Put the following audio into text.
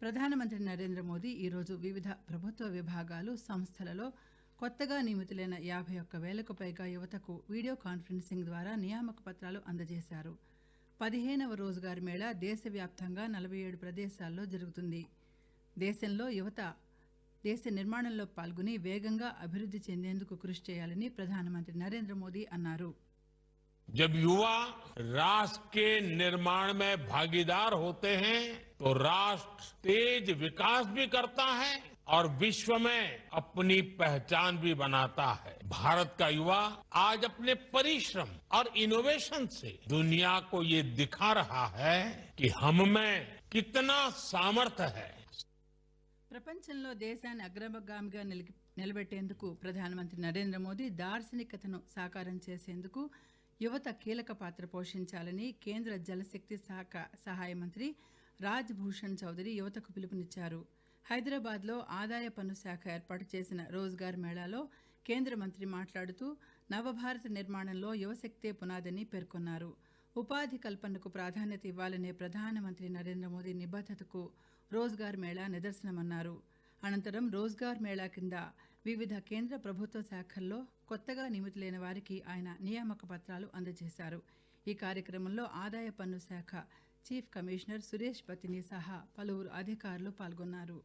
ప్రధానమంత్రి నరేంద్ర మోదీ ఈరోజు వివిధ ప్రభుత్వ విభాగాలు సంస్థలలో కొత్తగా నియమితులైన యాభై ఒక్క వేలకు పైగా యువతకు వీడియో కాన్ఫరెన్సింగ్ ద్వారా నియామక పత్రాలు అందజేశారు పదిహేనవ రోజ్గార్ మేళా దేశవ్యాప్తంగా నలభై ఏడు ప్రదేశాల్లో జరుగుతుంది దేశంలో యువత దేశ నిర్మాణంలో పాల్గొని వేగంగా అభివృద్ధి చెందేందుకు కృషి చేయాలని ప్రధానమంత్రి నరేంద్ర మోదీ అన్నారు जब युवा राष्ट्र के निर्माण में भागीदार होते हैं तो राष्ट्र तेज विकास भी करता है और विश्व में अपनी पहचान भी बनाता है भारत का युवा आज अपने परिश्रम और इनोवेशन से दुनिया को ये दिखा रहा है कि हम में कितना सामर्थ्य है ప్రపంచంలో దేశాన్ని అగ్రగామిగా నిలిగి నిలబెట్టేందుకు ప్రధానమంత్రి నరేంద్ర మోదీ దార్శనికతను సాకారం చేసేందుకు యువత కీలక పాత్ర పోషించాలని కేంద్ర జలశక్తి శాఖ సహాయ మంత్రి రాజ్ భూషణ్ చౌదరి యువతకు పిలుపునిచ్చారు. హైదరాబాద్లో ఆదాయ పన్ను శాఖ ఏర్పాటు చేసిన రోజ్గార్ మేళాలో కేంద్ర మంత్రి మాట్లాడుతూ నవభారత నిర్మాణంలో యువశక్తే పునాదని పేర్కొన్నారు. ఉపాధి కల్పనకు ప్రాధాన్యత ఇవ్వాలనే ప్రధానమంత్రి నరేంద్ర మోదీ నిబద్ధతకు రోజ్గార్ మేళా నిదర్శనమన్నారు. అనంతరం రోజ్గార్ మేళా కింద వివిధ కేంద్ర ప్రభుత్వ శాఖల్లో కొత్తగా నియమితులైన వారికి ఆయన నియామక పత్రాలు అందజేశారు. ఈ కార్యక్రమంలో ఆదాయ పన్ను శాఖ చీఫ్ కమిషనర్ సురేష్ పతిని సహా పలువురు అధికారులు పాల్గొన్నారు.